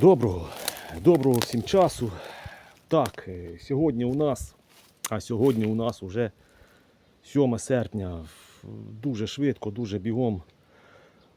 Доброго, доброго всім часу. Так, е, сьогодні у нас, а сьогодні у нас уже 7 серпня. Дуже швидко, дуже бігом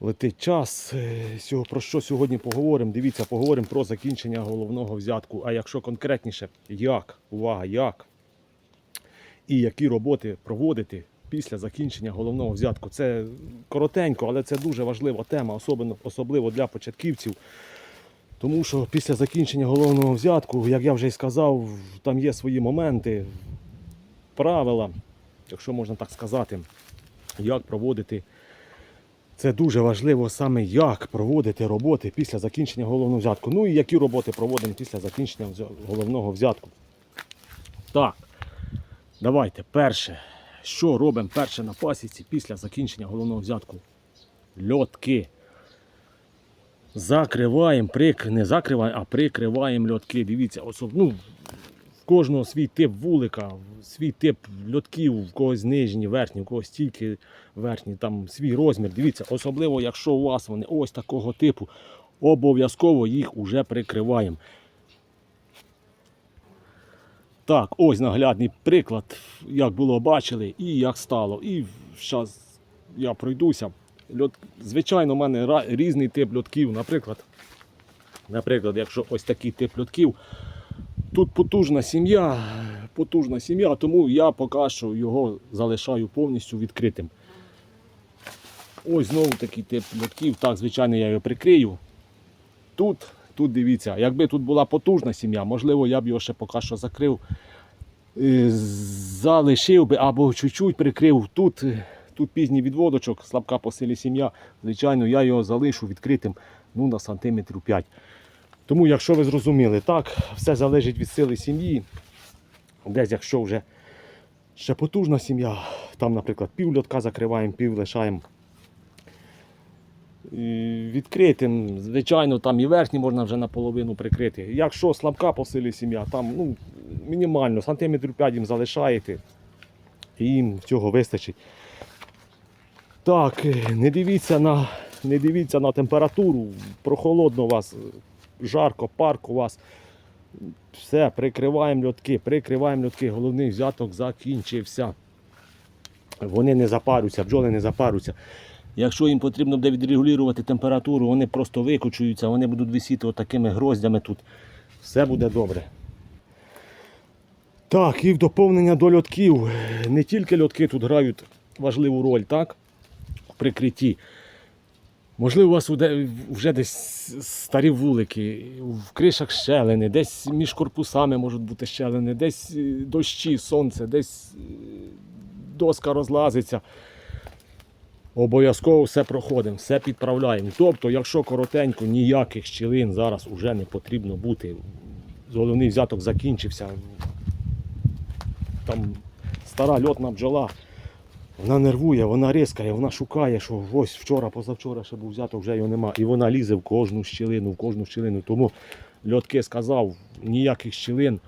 летить час. Е, Про що сьогодні поговоримо? Дивіться, поговоримо про закінчення головного взятку. А якщо конкретніше, як, увага, як і які роботи проводити після закінчення головного взятку. Це коротенько, але це дуже важлива тема, особливо, особливо для початківців. Тому що після закінчення головного взятку, як я вже й сказав, там є свої моменти, правила, якщо можна так сказати, як проводити. Це дуже важливо саме як проводити роботи після закінчення головного взятку. Ну і які роботи проводимо після закінчення головного взятку. Так, давайте перше. Що робимо перше на пасіці після закінчення головного взятку? Льотки. Закриваємо, прик... не закриваємо, а прикриваємо льотки. Дивіться, особ... ну, в кожного свій тип вулика, свій тип льотків, в когось нижні, верхні, в когось тільки верхні, там свій розмір. Дивіться, особливо, якщо у вас вони ось такого типу, обов'язково їх уже прикриваємо. Так, ось наглядний приклад, як було бачили і як стало. І зараз я пройдуся. Льот... Звичайно, у мене різний тип льотків. Наприклад, наприклад, якщо ось такий тип льотків, тут потужна сім'я, потужна сім'я, тому я поки що його залишаю повністю відкритим. Ось знову такий тип льотків. Так, звичайно, я його прикрию. Тут, тут дивіться, якби тут була потужна сім'я, можливо, я б його ще поки що закрив, е, залишив би або чуть-чуть прикрив. Тут, е, тут пізній відводочок, слабка по силі сім'я. Звичайно, я його залишу відкритим ну, на сантиметрів 5. Тому, якщо ви зрозуміли, так, все залежить від сили сім'ї. Десь, якщо вже ще потужна сім'я, там, наприклад, пів льотка закриваємо, пів лишаємо відкритим. Звичайно, там і верхні можна вже наполовину прикрити. Якщо слабка по силі сім'я, там ну, мінімально, сантиметрів 5 їм залишаєте, і їм цього вистачить. Так, е, не дивіться на, не дивіться на температуру, прохолодно у вас, жарко, парк у вас. Все, прикриваємо льотки, прикриваємо льотки, головний взяток закінчився. Вони не запарюються, бджоли не запарюються. Якщо їм потрібно буде відрегулювати температуру, вони просто викочуються, вони будуть висіти отакими гроздями тут. Все буде добре. Так, і в доповнення до льотків. Не тільки льотки тут грають важливу роль, так? Прикритті. Можливо, у вас вже десь старі вулики, в кришах щелини, десь між корпусами можуть бути щелини, десь е, дощі, сонце, десь е, доска розлазиться. Обов'язково все проходимо, все підправляємо. Тобто, якщо коротенько, ніяких щілин зараз вже не потрібно бути. Головний взяток закінчився. Там стара льотна бджола, вона нервує, вона рискає, вона шукає, що ось вчора, позавчора ще був взяток, вже його нема. І вона лізе в кожну щілину, в кожну щілину. Тому льотки сказав, ніяких щілин.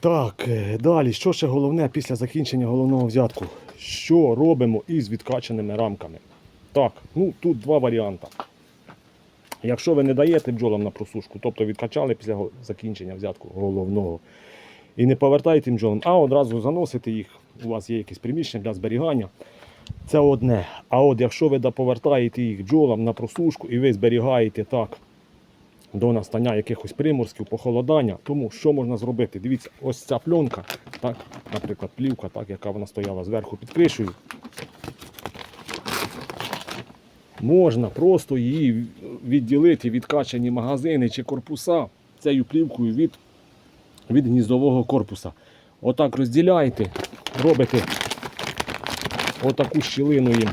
Так, е, далі, що ще головне після закінчення головного взятку? Що робимо із відкачаними рамками? Так, ну тут два варіанти. Якщо ви не даєте бджолам на просушку, тобто відкачали після закінчення взятку головного, і не повертаєте їм а одразу заносите їх, у вас є якесь приміщення для зберігання, це одне. А от якщо ви повертаєте їх бджолам на просушку і ви зберігаєте так до настання якихось приморських, похолодання. Тому що можна зробити? Дивіться, ось ця пленка, так, наприклад, плівка, так, яка вона стояла зверху під кришею. Можна просто її відділити відкачані магазини чи корпуса цією плівкою від, від гніздового корпуса. Отак розділяєте, робите отаку щілину їм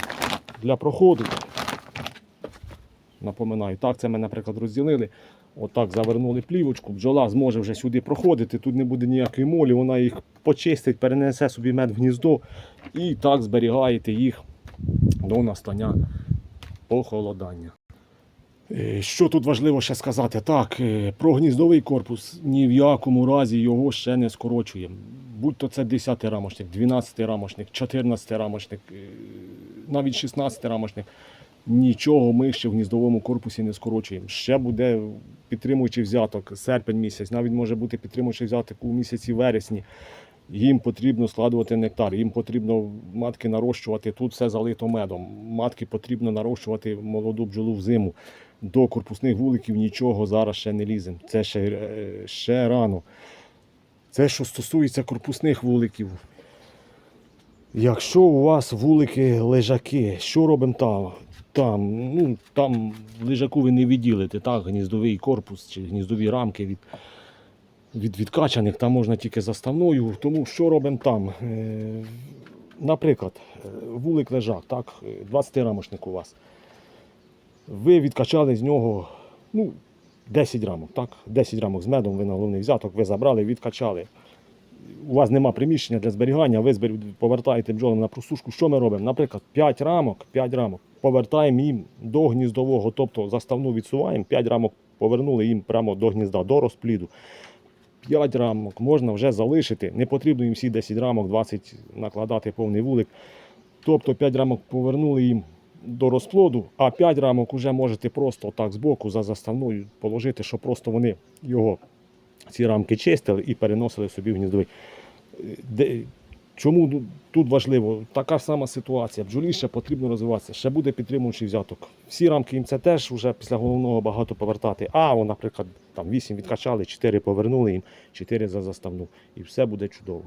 для проходу. Напоминаю, так це ми, наприклад, розділили. Отак завернули плівочку, бджола зможе вже сюди проходити, тут не буде ніякої молі, вона їх почистить, перенесе собі мед в гніздо і так зберігаєте їх до настання похолодання. Е, Що тут важливо ще сказати? Так, е, про гніздовий корпус ні в якому разі його ще не скорочуємо. Будь то це 10 рамочник, 12 рамочник, 14 рамочник, е, навіть 16 рамочник. Нічого ми ще в гніздовому корпусі не скорочуємо. Ще буде підтримуючий взяток серпень місяць, навіть може бути підтримуючий взяток у місяці вересні. Їм потрібно складувати нектар, їм потрібно матки нарощувати. Тут все залито медом. Матки потрібно нарощувати молоду бджолу в зиму. До корпусних вуликів нічого зараз ще не лізем. Це ще, е, ще рано. Це що стосується корпусних вуликів. Якщо у вас вулики лежаки, що робимо там? Там, ну, там лежаку ви не відділите, так, гніздовий корпус чи гніздові рамки від, від відкачаних, там можна тільки заставною. Тому що робимо там? Е, наприклад, е, вулик лежак, так, 20 рамочник у вас. Ви відкачали з нього ну, 10 рамок, так? 10 рамок з медом, ви на головний взяток, ви забрали, відкачали у вас нема приміщення для зберігання, ви повертаєте бджолам на просушку. Що ми робимо? Наприклад, 5 рамок, 5 рамок повертаємо їм до гніздового, тобто заставну відсуваємо, 5 рамок повернули їм прямо до гнізда, до розпліду. 5 рамок можна вже залишити. Не потрібно їм всі 10 рамок, 20 накладати повний вулик. Тобто 5 рамок повернули їм до розплоду, а 5 рамок вже можете просто так збоку за заставною положити, щоб просто вони його ці рамки чистили і переносили собі в гніздовий. Чому тут важливо? Така сама ситуація. Бджолі ще потрібно розвиватися, ще буде підтримуючий взяток. Всі рамки їм це теж вже після головного багато повертати. А, наприклад, там 8 відкачали, 4 повернули їм, 4 за заставну. І все буде чудово.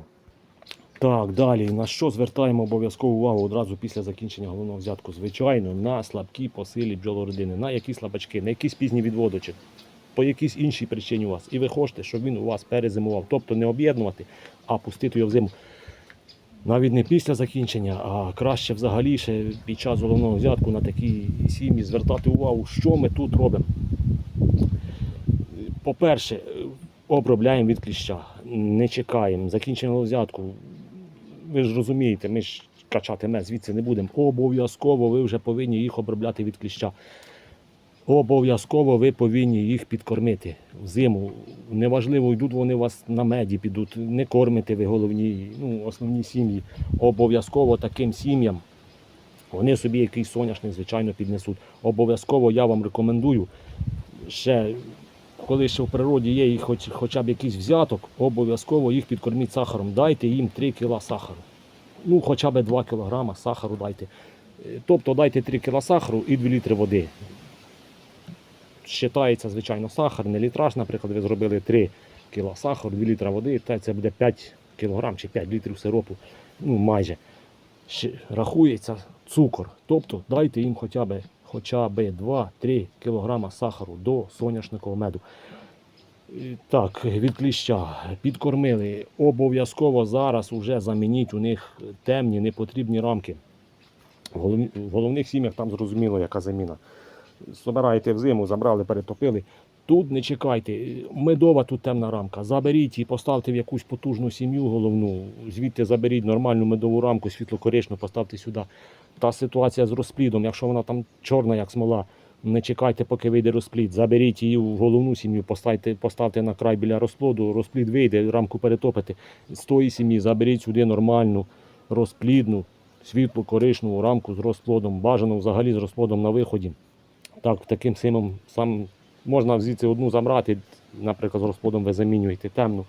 Так, далі. На що звертаємо обов'язкову увагу одразу після закінчення головного взятку? Звичайно, на слабкі посилі бджолородини, на які слабачки, на якісь пізні відводочі по якійсь іншій причині у вас. І ви хочете, щоб він у вас перезимував. Тобто не об'єднувати, а пустити його в зиму. Навіть не після закінчення, а краще взагалі ще під час головного взятку на такі сім'ї звертати увагу, що ми тут робимо. По-перше, обробляємо від кліща, не чекаємо, закінчення взятку. Ви ж розумієте, ми ж качати мед звідси не будемо. Обов'язково ви вже повинні їх обробляти від кліща. Обов'язково ви повинні їх підкормити взиму. Неважливо, йдуть вони у вас на меді, підуть, не кормите ви головні, ну, основні сім'ї. Обов'язково таким сім'ям вони собі якийсь соняшник, звичайно, піднесуть. Обов'язково я вам рекомендую ще. Коли ще в природі є хоч, хоча б якийсь взяток, обов'язково їх підкорміть сахаром. Дайте їм 3 кг сахару. Ну, хоча б 2 кг сахару дайте. Е, Тобто дайте 3 кг сахару і 2 літри води. Считається, звичайно, сахар, не літраж, наприклад, ви зробили 3 кг сахару, 2 літра води, та це буде 5 кг чи 5 літрів сиропу, ну майже. Рахується цукор. Тобто дайте їм хоча б, хоча б 2-3 кг сахару до соняшникового меду. Так, від кліща підкормили. Обов'язково зараз вже замініть у них темні, непотрібні рамки. В головних сім'ях там зрозуміло, яка заміна собираєте в зиму, забрали, перетопили. Тут не чекайте, медова тут темна рамка. Заберіть і поставте в якусь потужну сім'ю головну. Звідти заберіть нормальну медову рамку, світло-коричну, поставте сюди. Та ситуація з розплідом, якщо вона там чорна, як смола, не чекайте, поки вийде розплід. Заберіть її в головну сім'ю, поставте, поставте на край біля розплоду, розплід вийде, рамку перетопите. З тої сім'ї заберіть сюди нормальну, розплідну, світло коричневу рамку з розплодом. Бажано взагалі з розплодом на виході. Так, таким самим сам можна звідси одну забрати, наприклад, з розплодом ви замінюєте темну.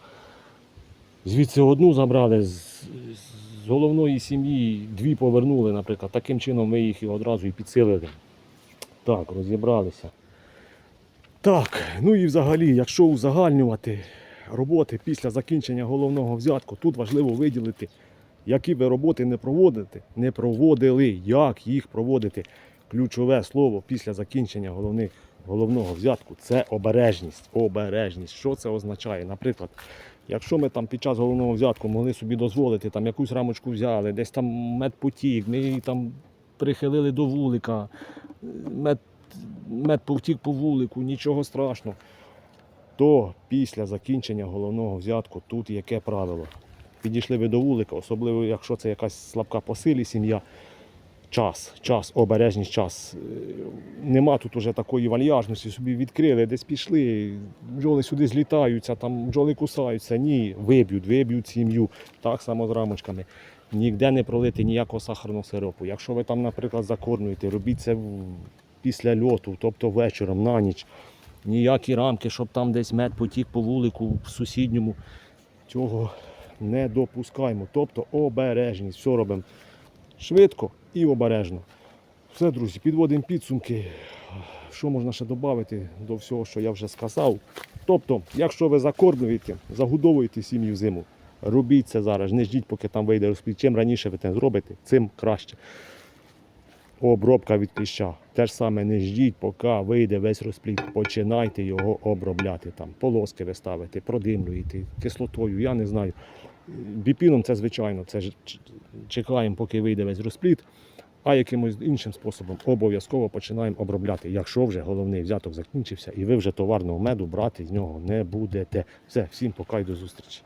Звідси одну забрали, з, з головної сім'ї дві повернули, наприклад. Таким чином ви їх і одразу і підсилили. Так, розібралися. Так, ну і взагалі, якщо узагальнювати роботи після закінчення головного взятку, тут важливо виділити, які ви роботи не проводите, не проводили, як їх проводити. Ключове слово після закінчення головних, головного взятку це обережність. Обережність. Що це означає? Наприклад, якщо ми там під час головного взятку могли собі дозволити там якусь рамочку взяли, десь там медпотік, ми її там прихилили до вулика, мед, медповтік по вулику, нічого страшного. То після закінчення головного взятку тут яке правило? Підійшли ви до вулика, особливо якщо це якась слабка по силі сім'я. Час, час, обережність, час. Е, Нема тут уже такої вальяжності, собі відкрили, десь пішли, бджоли сюди злітаються, там бджоли кусаються. Ні, виб'ють, виб'ють сім'ю. Так само з рамочками. ніде не пролити ніякого сахарного сиропу. Якщо ви там, наприклад, закормлюєте, робіть це після льоту, тобто вечором, на ніч. Ніякі рамки, щоб там десь мед потік по вулику в сусідньому. Цього не допускаємо. Тобто обережність. Все робимо швидко і обережно. Все, друзі, підводимо підсумки. Що можна ще додати до всього, що я вже сказав. Тобто, якщо ви закормлюєте, загодовуєте сім'ю зиму, робіть це зараз, не ждіть, поки там вийде розплід. Чим раніше ви це зробите, цим краще. Обробка від кліща. Те ж саме не ждіть, поки вийде весь розплід. Починайте його обробляти. Там полоски ви ставите, продимлюєте кислотою, я не знаю. Біпіном це звичайно, це чекаємо, поки вийде весь розплід. А якимось іншим способом обов'язково починаємо обробляти, якщо вже головний взяток закінчився, і ви вже товарного меду брати з нього не будете. Все, всім пока і до зустрічі.